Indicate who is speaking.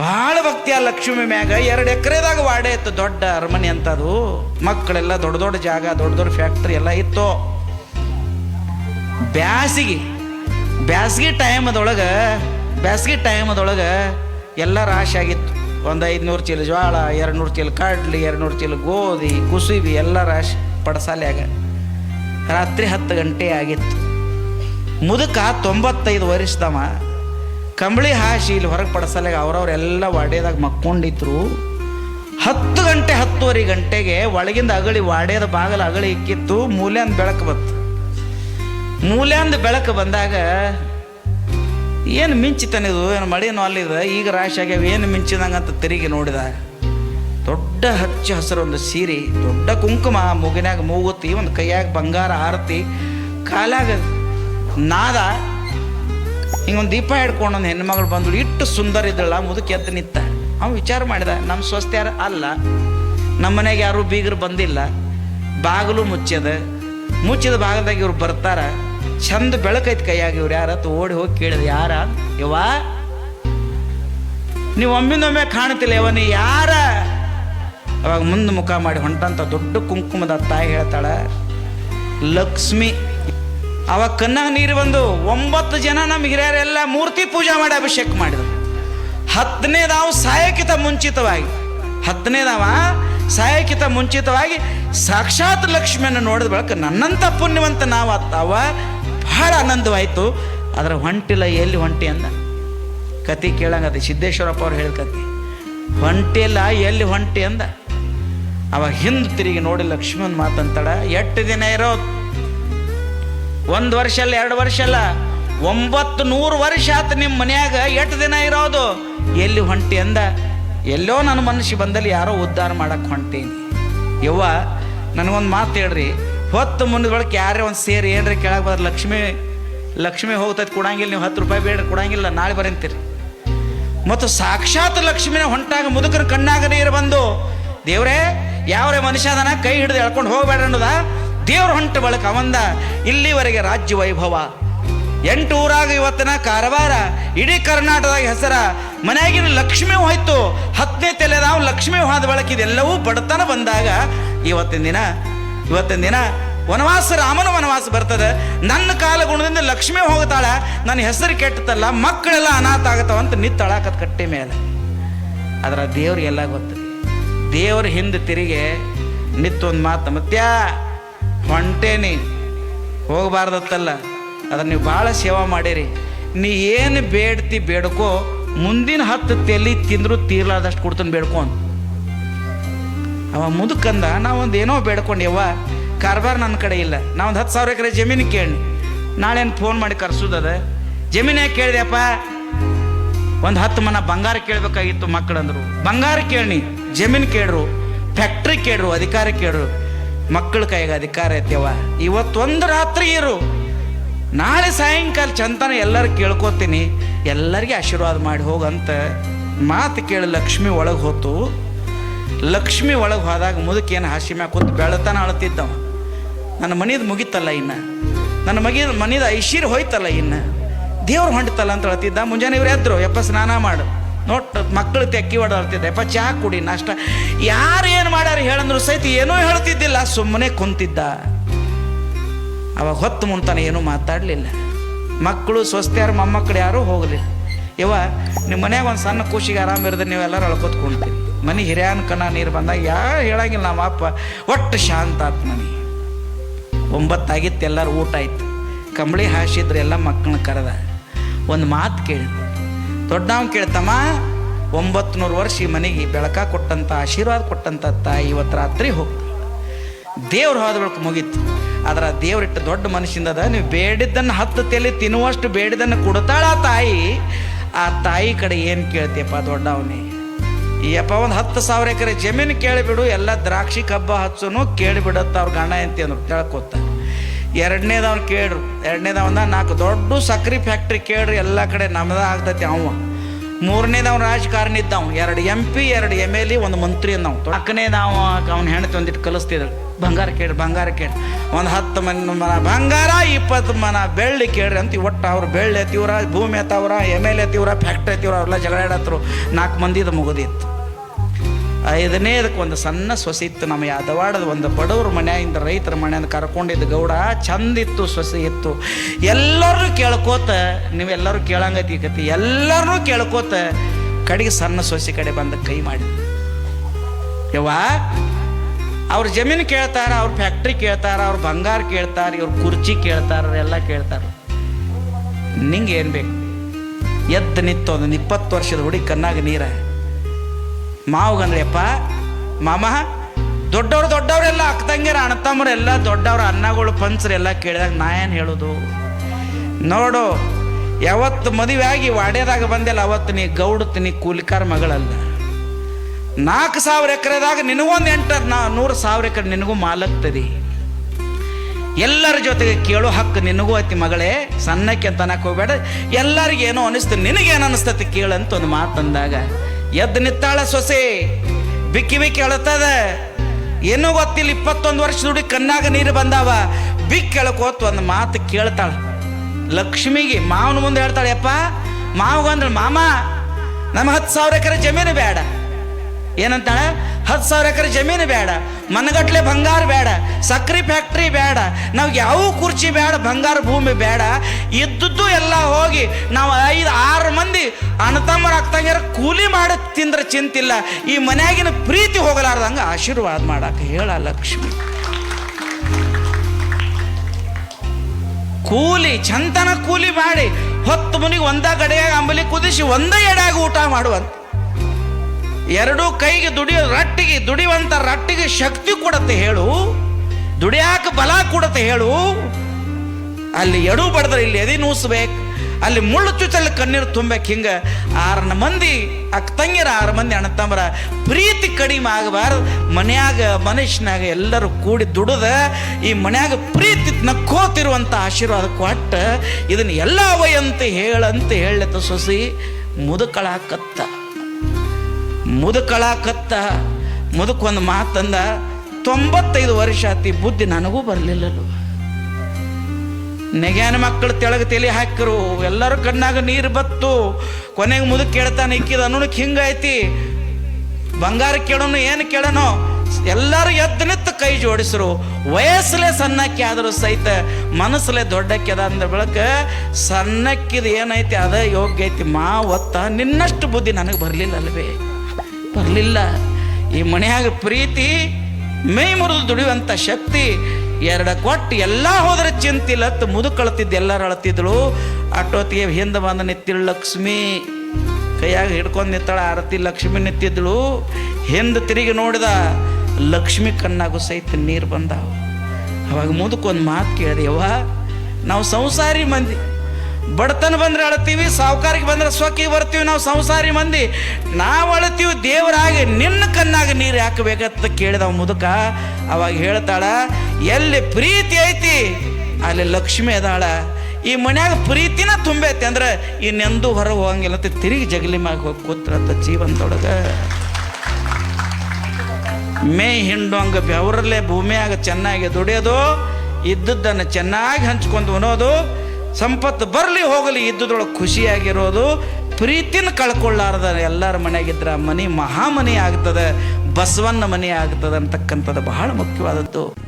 Speaker 1: ಭಾಳ ಭಕ್ತಿ ಲಕ್ಷ್ಮಿ ಮ್ಯಾಗ ಎರಡು ಎಕರೆದಾಗ ವಾಡೆ ಇತ್ತು, ದೊಡ್ಡ ಅರಮನೆ ಅಂತದು. ಮಕ್ಕಳೆಲ್ಲ ದೊಡ್ಡ ದೊಡ್ಡ ಜಾಗ, ದೊಡ್ಡ ದೊಡ್ಡ ಫ್ಯಾಕ್ಟ್ರಿ ಎಲ್ಲ ಇತ್ತು. ಬ್ಯಾಸಿಗೆ, ಬ್ಯಾಸ್ಗೆ ಟೈಮದೊಳಗೆ ಬ್ಯಾಸ್ಗೆ ಟೈಮದೊಳಗೆ ಎಲ್ಲ ರಾಶಿ ಆಗಿತ್ತು. ಒಂದು ಐದುನೂರು ಚೀಲ ಜ್ವಾಳ ಎರಡು ನೂರು ಚೀಲ ಕಡ್ಲಿ ಎರಡು ನೂರು ಚೀಲ ಗೋಧಿ, ಕುಸುಬಿ ಎಲ್ಲ ರಾಶಿ ಪಡಸಾಲ್ಯಾಗ. ರಾತ್ರಿ ಹತ್ತು ಗಂಟೆ ಆಗಿತ್ತು. ಮುದುಕ ತೊಂಬತ್ತೈದು ವರ್ಷದವ. ಕಂಬಳಿ ಹಾಸಿ ಇಲ್ಲಿ ಹೊರಗೆ ಪಡಸಲಾಗ ಅವ್ರವ್ರೆಲ್ಲ ವಾಡ್ಯದಾಗ ಮಕ್ಕೊಂಡಿದ್ರು. ಹತ್ತು ಗಂಟೆ, ಹತ್ತುವರೆ ಗಂಟೆಗೆ ಒಳಗಿಂದ ಅಗಳಿ ವಾಡ್ಯದ ಬಾಗಲ ಅಗಳಿ ಇಕ್ಕಿತ್ತು, ಮೂಲ್ಯಾಂದ ಬೆಳಕು ಬಂತು. ಮೂಲ್ಯಾಂದ ಬೆಳಕು ಬಂದಾಗ ಏನು ಮಿಂಚಿತನಿದು ಏನು ಮಳೆನೂ ಅಲ್ಲಿದೆ ಈಗ ರಾಶಿ ಆಗ್ಯಾವ, ಏನು ಮಿಂಚಿದಂಗಂತ ತಿರುಗಿ ನೋಡಿದ ದೊಡ್ಡ ಹಚ್ಚ ಹಸಿರು ಒಂದು ಸೀರೆ, ದೊಡ್ಡ ಕುಂಕುಮ ಮೂಗಿನಾಗ ಮೂಗುತ್ತಿ, ಒಂದು ಕೈಯಾಗ ಬಂಗಾರ ಆರತಿ ಕಾಲಾಗ ನಾದ, ಹಿಂಗೊಂದು ದೀಪ ಹಿಡ್ಕೊಂಡು ಒಂದು ಹೆಣ್ಮಗಳು ಬಂದಳು, ಇಟ್ಟು ಸುಂದರ ಇದ್ದಳ ಮುದುಕಿ ಎದ್ದು ನಿಂತ. ಅವ್ನು ವಿಚಾರ ಮಾಡಿದ, ನಮ್ಮ ಸ್ವಸ್ಥ ಯಾರು ಅಲ್ಲ, ನಮ್ಮ ಮನೆಗೆ ಯಾರು ಬೀಗರು ಬಂದಿಲ್ಲ, ಬಾಗಿಲು ಮುಚ್ಚಿದ ಮುಚ್ಚಿದ ಭಾಗದಾಗ ಇವ್ರು ಬರ್ತಾರ ಚಂದ ಬೆಳಕೈತಿ ಕೈಯಾಗ ಇವ್ರು ಯಾರ ಅಂತ ಓಡಿ ಹೋಗಿ ಕೇಳಿದ್ರು, ಯಾರ? ಇವ ನೀವು ಒಮ್ಮಿಂದೊಮ್ಮೆ ಕಾಣ್ತಿಲ್ಲ ಯವ ನೀ ಯಾರ? ಅವಾಗ ಮುಂದೆ ಮುಖ ಮಾಡಿ ಹೊಂಟಂತ ದೊಡ್ಡ ಕುಂಕುಮದ ತಾಯಿ ಹೇಳ್ತಾಳ, ಲಕ್ಷ್ಮಿ ಅವಾಗ ಕನ್ನಾಗ ನೀರು ಬಂದು ಒಂಬತ್ತು ಜನ ನಮ್ಮ ಹಿರಿಯರೆಲ್ಲ ಮೂರ್ತಿ ಪೂಜೆ ಮಾಡಿ ಅಭಿಷೇಕ ಮಾಡಿದ್ರು. ಹತ್ತನೇದಾವು ಸಾಯಕಿತ ಮುಂಚಿತವಾಗಿ, ಹತ್ತನೇದಾವ ಸಾಯಕಿತ ಮುಂಚಿತವಾಗಿ ಸಾಕ್ಷಾತ್ ಲಕ್ಷ್ಮಿಯನ್ನು ನೋಡಿದ ಬಳಿಕ ನನ್ನಂಥ ಪುಣ್ಯವಂತ ನಾವು ಅವ ಬಹಳ ಆನಂದವಾಯಿತು. ಅದರ ಹೊಂಟಿಲ್ಲ ಎಲ್ಲಿ ಹೊಂಟಿ ಅಂದ? ಕತಿ ಕೇಳಂಗದ ಸಿದ್ದೇಶ್ವರಪ್ಪ ಅವ್ರು ಹೇಳಿದ ಕತಿ ಹೊಂಟಿಲ್ಲ ಎಲ್ಲಿ ಹೊಂಟಿ ಅಂದ? ಅವ ಹಿಂದೆ ತಿರುಗಿ ನೋಡಿ ಲಕ್ಷ್ಮೀನ ಮಾತು ಮಾತಂತಾಳ ಎಷ್ಟು ದಿನ ಇರೋ? ಒಂದು ವರ್ಷ ಅಲ್ಲ, ಎರಡು ವರ್ಷ ಅಲ್ಲ. ಒಂಬತ್ತು ನೂರು ವರ್ಷ ಆತು ನಿಮ್ಮ ಮನ್ಯಾಗ. ಎಷ್ಟು ದಿನ ಇರೋದು? ಎಲ್ಲಿ ಹೊಂಟಿ ಅಂದ? ಎಲ್ಲೋ ನನ್ನ ಮನುಷ್ಯ ಬಂದಲ್ಲಿ ಯಾರೋ ಉದ್ಧಾರ ಮಾಡಕ್ಕೆ ಹೊಂಟೀನಿ. ಯವ್ವ, ನನಗೊಂದು ಮಾತು ಹೇಳ್ರಿ. ಹೊತ್ತು ಮುಂದೊಳಕ್ಕೆ ಯಾರೇ ಒಂದು ಸೇರಿ ಏನ್ರಿ ಕೆಳಗೆ ಬರ್, ಲಕ್ಷ್ಮಿ ಲಕ್ಷ್ಮಿ ಹೋಗ್ತೈತೆ, ಕೊಡಂಗಿಲ್ಲ, ನೀವು ಹತ್ತು ರೂಪಾಯಿ ಬೇಡ ಕೊಡಂಗಿಲ್ಲ, ನಾಳೆ ಬರಂತೀರಿ ಮತ್ತು ಸಾಕ್ಷಾತ್ ಲಕ್ಷ್ಮಿನ ಹೊಂಟಾಗ ಮುದುಕರ ಕಣ್ಣಾಗ ನೀರು ಬಂದು, ದೇವ್ರೇ, ಯಾವರೇ ಮನುಷ್ಯ ಅದನ್ನ ಕೈ ಹಿಡಿದು ಎಳ್ಕೊಂಡು ಹೋಗಬೇಡ ಅನ್ನೋದ ದೇವ್ರ ಹೊಂಟ ಬಳಕ ಅವಂದ, ಇಲ್ಲಿವರೆಗೆ ರಾಜ್ಯ ವೈಭವ. ಎಂಟು ಊರಾಗ ಇವತ್ತಿನ ಕಾರವಾರ, ಇಡೀ ಕರ್ನಾಟಕದಾಗ ಹೆಸರ, ಮನೆಯಾಗಿನ ಲಕ್ಷ್ಮಿ ಹೋಯ್ತು, ಹತ್ತನೇ ತಲೆ ನಾವು ಲಕ್ಷ್ಮೀ ಹೋದ ಬಳಕ ಇದೆಲ್ಲವೂ ಬಡತನ ಬಂದಾಗ, ಇವತ್ತಿನ ದಿನ ಇವತ್ತಿನ ದಿನ ವನವಾಸ ರಾಮನ ವನವಾಸ ಬರ್ತದೆ. ನನ್ನ ಕಾಲ ಗುಣದಿಂದ ಲಕ್ಷ್ಮಿ ಹೋಗ್ತಾಳ. ನನ್ನ ಹೆಸರು ಕೆಟ್ಟತಲ್ಲ ಮಕ್ಕಳೆಲ್ಲ ಅನಾಥ ಆಗತ್ತವ ಅಂತ ನಿತ್ತಳಾಕತ್ ಕಟ್ಟೆ ಮೇಲೆ. ಅದರ ದೇವ್ರಿಗೆಲ್ಲ ಗೊತ್ತು. ದೇವ್ರ ಹಿಂದೆ ತಿರುಗಿ ನಿತ್ತೊಂದು ಮಾತು, ಮತ್ತ್ಯಾ ಹೊಂಟೇನಿ ಹೋಗಬಾರ್ದತ್ತಲ್ಲ. ಅದನ್ನ ನೀವು ಭಾಳ ಸೇವಾ ಮಾಡಿರಿ. ನೀ ಏನು ಬೇಡ್ತಿ ಬೇಡ್ಕೋ, ಮುಂದಿನ ಹತ್ತು ತೆಲಿ ತಿಂದರೂ ತೀರ್ಲಾರ್ದಷ್ಟು ಕೊಡ್ತಾನೆ ಬೇಡ್ಕೊ. ಅವ ಮುದುಕಂದ, ನಾವೊಂದು ಏನೋ ಬೇಡ್ಕೊಂಡ್ಯವ್ವ ಕಾರ್ಬಾರ್ ನನ್ನ ಕಡೆ ಇಲ್ಲ. ನಾ ಒಂದು ಹತ್ತು ಸಾವಿರ ಎಕರೆ ಜಮೀನು ಕೇಳಿ ನಾಳೇನು ಫೋನ್ ಮಾಡಿ ಕರ್ಸೋದದ ಜಮೀನು ಯಾಕೆ ಒಂದು ಹತ್ತು ಮನ ಬಂಗಾರ ಕೇಳಬೇಕಾಗಿತ್ತು ಮಕ್ಕಳಂದ್ರು. ಬಂಗಾರ ಕೇಳಿ ಜಮೀನು ಕೇಳ್ರು ಫ್ಯಾಕ್ಟ್ರಿ ಕೇಳ್ರು, ಅಧಿಕಾರ ಕೇಳ್ರು. ಮಕ್ಕಳ ಕೈಗೆ ಅಧಿಕಾರ ಐತೆವ ಇವತ್ತೊಂದು ರಾತ್ರಿ ಇರು. ನಾಳೆ ಸಾಯಂಕಾಲ ಚಂತನ ಎಲ್ಲರೂ ಕೇಳ್ಕೊತೀನಿ. ಎಲ್ಲರಿಗೆ ಆಶೀರ್ವಾದ ಮಾಡಿ ಹೋಗಂತ ಮಾತು ಕೇಳಿ ಲಕ್ಷ್ಮಿ ಒಳಗೆ ಹೋತು. ಲಕ್ಷ್ಮಿ ಒಳಗೆ ಹೋದಾಗ ಮುದುಕೇನು ಹಾಸಿ ಮ್ಯಾಗ ಕೂತು ಬೆಳತನ ಅಳ್ತಿದ್ದವ. ನನ್ನ ಮನಿದು ಮುಗಿತಲ್ಲ ಇನ್ನು. ನನ್ನ ಮಗಿ ಮನಿದ ಐಶ್ವರ್ಯ ಹೋಯ್ತಲ್ಲ ಇನ್ನು. ದೇವ್ರು ಹೊಂಟತಲ್ಲ ಅಂತ ಹೇಳ್ತಿದ್ದ ಮುಂಜಾನೆ ಇವ್ರು ಎದ್ರು, ಯಪ್ಪ, ಸ್ನಾನ ಮಾಡು. ನೋಟ್ ಮಕ್ಕಳು ತೆಕ್ಕಿ ಹೊಡೆದಾಡ್ತಿದ್ದೆ ಯಪ್ಪ ಚಹಾ ಕುಡಿ, ನಾಷ್ಟ. ಯಾರು ಏನು ಮಾಡ್ಯಾರ ಹೇಳಂದ್ರು ಸಹಿತ ಏನೂ ಹೇಳ್ತಿದ್ದಿಲ್ಲ. ಸುಮ್ಮನೆ ಕುಂತಿದ್ದ. ಅವಾಗ ಹೊತ್ತು ಮುಂತಾನೆ ಏನೂ ಮಾತಾಡಲಿಲ್ಲ. ಮಕ್ಕಳು ಸ್ವಸ್ಥ್ಯಾರ ಮೊಮ್ಮಕ್ಕಳು ಯಾರೂ ಹೋಗಲಿಲ್ಲ. ಇವ ನಿಮ್ಮ ಮನ್ಯಾಗ ಒಂದು ಸಣ್ಣ ಖುಷಿಗೆ ಆರಾಮಿರೋದ್ರೆ ನೀವೆಲ್ಲರೂ ಅಳ್ಕೋತ ಕುಂತೀರಿ. ಮನೆ ಹಿರಿಯನ ಕಣ ನೀರು ಬಂದಾಗ, ಯಾ ಹೇಳಂಗಿಲ್ಲ ನಮ್ಮ ಅಪ್ಪ, ಒಟ್ಟು ಶಾಂತ ಆತ್ ಮನೆ. ಒಂಬತ್ತಾಗಿತ್ತು ಎಲ್ಲರೂ ಊಟ ಆಯ್ತು. ಕಂಬಳಿ ಹಾಸಿದ್ರೆ ಎಲ್ಲ ಮಕ್ಕಳನ್ನ ಕರೆದ. ಒಂದು ಮಾತು ಕೇಳಿ. ದೊಡ್ಡವನು ಕೇಳ್ತಮ್ಮ ಒಂಬತ್ತು ನೂರು ವರ್ಷ ಈ ಮನೆಗೆ ಬೆಳಕ ಕೊಟ್ಟಂಥ ಆಶೀರ್ವಾದ ಕೊಟ್ಟಂಥ ತಾಯಿ ಇವತ್ತು ರಾತ್ರಿ ಹೋಗ್ತಾಳೆ ದೇವ್ರು ಹೋದ ಬಳಿಕ ಮುಗೀತು. ಆದ್ರೆ ದೇವ್ರಿಟ್ಟು ದೊಡ್ಡ ಮನುಷ್ಯಂದದ ನೀವು ಬೇಡಿದ್ದನ್ನು ಹತ್ತು ತಲೆ ತಿನ್ನುವಷ್ಟು ಬೇಡಿದ್ದನ್ನು ಕೊಡ್ತಾಳ ತಾಯಿ. ಆ ತಾಯಿ ಕಡೆ ಏನು ಕೇಳ್ತೀಯಪ್ಪ ದೊಡ್ಡವನೇ? ಯಪ್ಪ ಒಂದು ಹತ್ತು ಸಾವಿರ ಎಕರೆ ಜಮೀನು ಕೇಳಿಬಿಡು, ಎಲ್ಲ ದ್ರಾಕ್ಷಿ ಕಬ್ಬ ಹಚ್ಚುನು ಕೇಳಿಬಿಡತ್ತ ಅವ್ರ ಗಂಡ ಅಂತ ಅಂದ್ರು. ತಿಳ್ಕೊತ ಎರಡನೇದವ್ನು ಕೇಳ್ರು. ಎರಡನೇದವಂದ ನಾಲ್ಕು ದೊಡ್ಡ ಸಕ್ರೆ ಫ್ಯಾಕ್ಟ್ರಿ ಕೇಳ್ರಿ, ಎಲ್ಲ ಕಡೆ ನಮ್ದ ಆಗ್ತೈತಿ ಅವ ಮೂರನೇದವ್ ರಾಜಕಾರಣಿ ಇದ್ದವ್ ಎರಡು ಎಂ ಪಿ ಎರಡು ಎಂ ಎಲ್ ಎ ಒಂದು ಮಂತ್ರಿ ನಾವು ನಾಲ್ಕನೇದವ ಅವ್ನ ಹೆಣ್ತಿ ಒಂದಿಟ್ಟು ಕಲಿಸ್ತಿದ್ರು. ಬಂಗಾರ ಕೇಳಿ ಬಂಗಾರ ಕೇಳಿ ಒಂದು ಹತ್ತು ಮನ ಮನ ಬಂಗಾರ, ಇಪ್ಪತ್ತು ಮನ ಬೆಳ್ಳಿ ಕೇಳ್ರಿ ಅಂತ ಒಟ್ಟು ಅವ್ರು ಬೆಳ್ಳಿ ಎತ್ತಿವ್ರ, ಭೂಮಿ ಎತ್ತವ್ರ ಎಂ ಎಲ್ ಎತ್ತಿವ್ರ ಫ್ಯಾಕ್ಟ್ರಿ ಎತ್ತಿವ್ರ, ಅವ್ರೆಲ್ಲ ಜಗಳಾಡತ್ರು ನಾಲ್ಕು ಮಂದಿದು ಮುಗಿದಿತ್ತು. ಐದನೇದಕ್ಕೆ ಒಂದು ಸಣ್ಣ ಸೊಸೆ ಇತ್ತು ನಮ್ಮ ಯಾದವಾಡದ ಒಂದು ಬಡವ್ರ ಮನೆಯಿಂದ ರೈತರ ಮನೆಯಿಂದ ಕರ್ಕೊಂಡಿದ್ದ ಗೌಡ ಚಂದಿತ್ತು ಸೊಸೆ ಇತ್ತು. ಎಲ್ಲರೂ ಕೇಳ್ಕೋತ, ನೀವೆಲ್ಲರೂ ಕೇಳಂಗತಿ ಕತಿ ಎಲ್ಲರೂ ಕೇಳ್ಕೋತ ಕಡೆಗೆ ಸಣ್ಣ ಸೊಸೆ ಕಡೆ ಬಂದು ಕೈ ಮಾಡಿ ಯವ್ವ, ಅವ್ರ ಜಮೀನು ಕೇಳ್ತಾರ, ಅವ್ರ ಫ್ಯಾಕ್ಟ್ರಿ ಕೇಳ್ತಾರ, ಅವ್ರ ಬಂಗಾರ ಕೇಳ್ತಾರ, ಇವ್ರ ಕುರ್ಚಿ ಕೇಳ್ತಾರ ಎಲ್ಲ ಕೇಳ್ತಾರ. ನಿಂಗೆ ಏನು ಬೇಕು? ಎದ್ದು ನಿತ್ತು ಒಂದು ಇಪ್ಪತ್ತು ವರ್ಷದ ಹುಡುಗಿ ಕಣ್ಣಾಗ ನೀರ. ಮಾವಗಂದ್ರಪ್ಪ ಮಾಮ, ದೊಡ್ಡವ್ರು ದೊಡ್ಡವರೆಲ್ಲ ಅಕ್ಕ ತಂಗಿರ ಅಣ್ಣ ಎಲ್ಲ ದೊಡ್ಡವ್ರ ಅನ್ನಗಳು ಪಂಚರೆಲ್ಲ ಎಲ್ಲ ಕೇಳಿದಾಗ ನಾ ಏನು ಹೇಳೋದು? ನೋಡು, ಯಾವತ್ತು ಮದುವೆ ಆಗಿ ವಾಡ್ಯದಾಗ ಬಂದೆಲ್ಲ ಅವತ್ತು ನೀ ಗೌಡ, ನೀ ಕೂಲಿಕಾರ ಮಗಳಲ್ಲ. ನಾಲ್ಕು ಸಾವಿರ ಎಕರೆದಾಗ ನಿನಗೊಂದು ಎಂಟು ನಾ ನೂರು ಸಾವಿರ ಎಕರೆ ನಿನಗೂ ಮಾಲಕ್ತದಿ ಎಲ್ಲರ ಜೊತೆಗೆ ಕೇಳೋ ಹಕ್ಕು ನಿನಗೂ ಐತಿ ಮಗಳೇ, ಸಣ್ಣಕ್ಕೆ ಅಂತ ಹೋಗ್ಬೇಡ. ಎಲ್ಲರಿಗೇನೋ ಅನಿಸ್ತು, ನಿನಗೇನು ಅನಿಸ್ತತಿ ಕೇಳಂತ ಒಂದು ಮಾತಂದಾಗ ಎದ್ದು ನಿತ್ತಾಳ ಸೊಸೆ. ಬಿಕ್ಕಿ ಬಿಕ್ಕಿ ಅಳತದ. ಏನೂ ಗೊತ್ತಿಲ್ಲ, ಇಪ್ಪತ್ತೊಂದು ವರ್ಷ ದುಡಿ ಕಣ್ಣಾಗ ನೀರು ಬಂದಾವ. ಬಿಕ್ಕಿ ಕೇಳಕೋತ್ ಒಂದು ಮಾತು ಕೇಳ್ತಾಳ. ಲಕ್ಷ್ಮಿಗೆ ಮಾವನ ಮುಂದೆ ಹೇಳ್ತಾಳೆ, ಯಪ್ಪ ಮಾವಗಂದ್ರೆ ಮಾಮ ನಮ್ಮ ಹತ್ತು ಸಾವಿರ ಎಕರೆ ಜಮೀನು ಬೇಡ. ಏನಂತಾಳ? ಹತ್ತು ಸಾವಿರ ಎಕರೆ ಜಮೀನು ಬೇಡ ಮನಗಟ್ಲೆ ಬಂಗಾರ ಬೇಡ ಸಕ್ಕರೆ ಫ್ಯಾಕ್ಟ್ರಿ ಬೇಡ, ನಾವು ಯಾವ ಕುರ್ಚಿ ಬೇಡ, ಬಂಗಾರ ಭೂಮಿ ಬೇಡ. ಇದ್ದದ್ದು ಎಲ್ಲ ಹೋಗಿ ನಾವು ಐದು, ಆರು ಮಂದಿ ಅಣ್ಣತಮ್ಮರ ಅಕ್ಕಂಗಿರ ಕೂಲಿ ಮಾಡಿ ತಿಂದ್ರೆ ಚಿಂತಿಲ್ಲ. ಈ ಮನೆಯಾಗಿನ ಪ್ರೀತಿ ಹೋಗಲಾರ್ದಂಗೆ ಆಶೀರ್ವಾದ ಮಾಡಕ್ಕೆ ಹೇಳ ಲಕ್ಷ್ಮಿ. ಕೂಲಿ, ಚಂತನ ಕೂಲಿ ಮಾಡಿ ಹೊತ್ತು ಮುನಿಗೆ ಒಂದ ಗಡಿಯಾಗ ಅಂಬಲಿ ಕುದಿಸಿ ಒಂದೇ ಎಡೆಯಾಗ ಊಟ ಮಾಡುವಂತ ಎರಡೂ ಕೈಗೆ ದುಡಿಯೋ ರಟ್ಟಿಗೆ ದುಡಿಯುವಂಥ ರಟ್ಟಿಗೆ ಶಕ್ತಿ ಕೊಡತ್ತೆ ಹೇಳು. ದುಡಿಯಾಕ ಬಲ ಕೊಡತ್ತೆ ಹೇಳು. ಅಲ್ಲಿ ಎಡೂ ಬಡದ್ರೆ ಇಲ್ಲಿ ಎದಿ ನೂಸ್ಬೇಕು. ಅಲ್ಲಿ ಮುಳ್ಳು ಚುಚ್ಚಲ್ಲಿ ಕಣ್ಣೀರು ತುಂಬಬೇಕು ಹಿಂಗೆ. ಆರನ ಮಂದಿ ಅಕ್ಕ ತಂಗಿರ ಆರು ಮಂದಿ ಅಣ್ಣ ತಮ್ಮರ ಪ್ರೀತಿ ಕಡಿಮೆ ಆಗಬಾರ್ದು. ಮನ್ಯಾಗ ಮನುಷ್ಯನಾಗ ಎಲ್ಲರೂ ಕೂಡಿ ದುಡಿದ, ಈ ಮನ್ಯಾಗ ಪ್ರೀತಿ ನಕ್ಕೋತಿರುವಂಥ ಆಶೀರ್ವಾದ ಕೊಟ್ಟು. ಇದನ್ನ ಎಲ್ಲ ಅಂತ ಹೇಳಂತ ಹೇಳತ್ತ ಸೊಸಿ, ಮುದುಕಳಾಕತ್ತ. ಮುದುಕಳಾಕತ್ತ ಮುದುಕೊಂದು ಮಾತಂದ ತೊಂಬತ್ತೈದು ವರ್ಷ ಆತಿ ಬುದ್ಧಿ ನನಗೂ ಬರಲಿಲ್ಲಲ್ವ ನೆಗ್ಯಾನ ಮಕ್ಕಳು ತೆಳಗ ತಲೆ ಹಾಕಿರು, ಎಲ್ಲರೂ ಕಣ್ಣಾಗ ನೀರು ಬತ್ತು, ಕೊನೆಗೆ ಮುದುಕ್ ಕೇಳ್ತಾನೆ ಇಕ್ಕಿದ ಅನ್ನೋಣಕ್ಕೆ ಹಿಂಗೈತಿ ಬಂಗಾರ ಕೇಳೋನು ಏನು ಕೇಳೋನು? ಎಲ್ಲರೂ ಎದ್ದು ನಿತ್ತು ಕೈ ಜೋಡಿಸ್ರು. ವಯಸ್ಸಲೇ ಸಣ್ಣಕ್ಕೆ ಆದರೂ ಸಹಿತ ಮನಸ್ಸಲೆ ದೊಡ್ಡಕ್ಕೆ ಅಂದ ಬೆಳಕ ಸಣ್ಣಕ್ಕಿದ ಏನೈತಿ ಅದ ಯೋಗ್ಯ ಐತಿ ಮಾ ಒತ್ತ ನಿನ್ನಷ್ಟು ಬುದ್ಧಿ ನನಗೆ ಬರಲಿಲ್ಲ ಅಲ್ವೇ ಬರಲಿಲ್ಲ. ಈ ಮನೆಯಾಗ ಪ್ರೀತಿ ಮೈ ಮುರಿದು ದುಡಿಯುವಂಥ ಶಕ್ತಿ, ಎರಡ ಕೊಟ್ಟು ಎಲ್ಲ ಹೋದ್ರೆ ಚಿಂತಿಲ್ಲತ್ತು ಮುದುಕಳ್ತಿದ್ದು ಎಲ್ಲರೂ ಅಳತಿದ್ಳು. ಅಟ್ಟೊತ್ತಿಗೆ ಹಿಂದೆ ಬಂದ ನಿತ್ತಿಳು ಲಕ್ಷ್ಮಿ. ಕೈಯಾಗ ಹಿಡ್ಕೊಂಡು ನಿತ್ತಾಳ ಆರತಿ ಲಕ್ಷ್ಮಿ ನಿತ್ತಿದ್ಳು ಹಿಂದೆ ತಿರುಗಿ ನೋಡಿದ ಲಕ್ಷ್ಮಿ ಕಣ್ಣಾಗು ಸಹಿತ ನೀರು ಬಂದಾವ. ಅವಾಗ ಮುದುಕೊಂದು ಮಾತು ಕೇಳಿದೆ, ಯವ್ವ, ನಾವು ಸಂಸಾರಿ ಮಂದಿ ಬಡತನ ಬಂದ್ರೆ ಅಳತೀವಿ ಸಾವುಕಾರಿಗೆ ಬಂದ್ರೆ ಸೊಕ್ಕಿ ಬರ್ತೀವಿ, ನಾವು ಸಂಸಾರಿ ಮಂದಿ. ನಾವು ಅಳತೀವಿ, ದೇವರಾಗಿ ನಿನ್ನ ಕಣ್ಣಾಗ ನೀರು ಹಾಕಬೇಕಂತ ಕೇಳಿದ ಮುದುಕ. ಅವಾಗ ಹೇಳ್ತಾಳ, ಎಲ್ಲಿ ಪ್ರೀತಿ ಐತಿ, ಅಲ್ಲಿ ಲಕ್ಷ್ಮಿ ಅದಾಳ. ಈ ಮನ್ಯಾಗ ಪ್ರೀತಿನ ತುಂಬೈತಿ ಅಂದ್ರೆ ಇನ್ನೆಂದು ಹೊರ ಹೋಗಂಗಿಲ್ಲ ಅಂತ ತಿರುಗಿ ಜಗಲಿ ಮ್ಯಾಗ ಹೋಗಿ ಕೂತ್ರತ್ತ ಜೀವನದೊಳಗೆ. ಮೇ ಹಿಂಡುವಂಗ ಬೆವರಲ್ಲೇ ಭೂಮಿಯಾಗ ಚೆನ್ನಾಗಿ ದುಡಿಯೋದು, ಇದ್ದದ್ದನ್ನು ಚೆನ್ನಾಗಿ ಹಂಚ್ಕೊಂಡು ಉಣೋದು ಸಂಪತ್ತು ಬರಲಿ ಹೋಗಲಿ ಇದ್ದದೊಳಗೆ ಖುಷಿಯಾಗಿರೋದು ಪ್ರೀತಿನ ಕಳ್ಕೊಳ್ಳಾರದ ಎಲ್ಲರ ಮನೆಯಾಗಿದ್ರೆ ಮನೆ ಮಹಾಮನಿ ಆಗ್ತದೆ ಬಸವನ್ನ ಮನೆ ಆಗ್ತದೆ ಅಂತಕ್ಕಂಥದ್ದು ಬಹಳ ಮುಖ್ಯವಾದದ್ದು.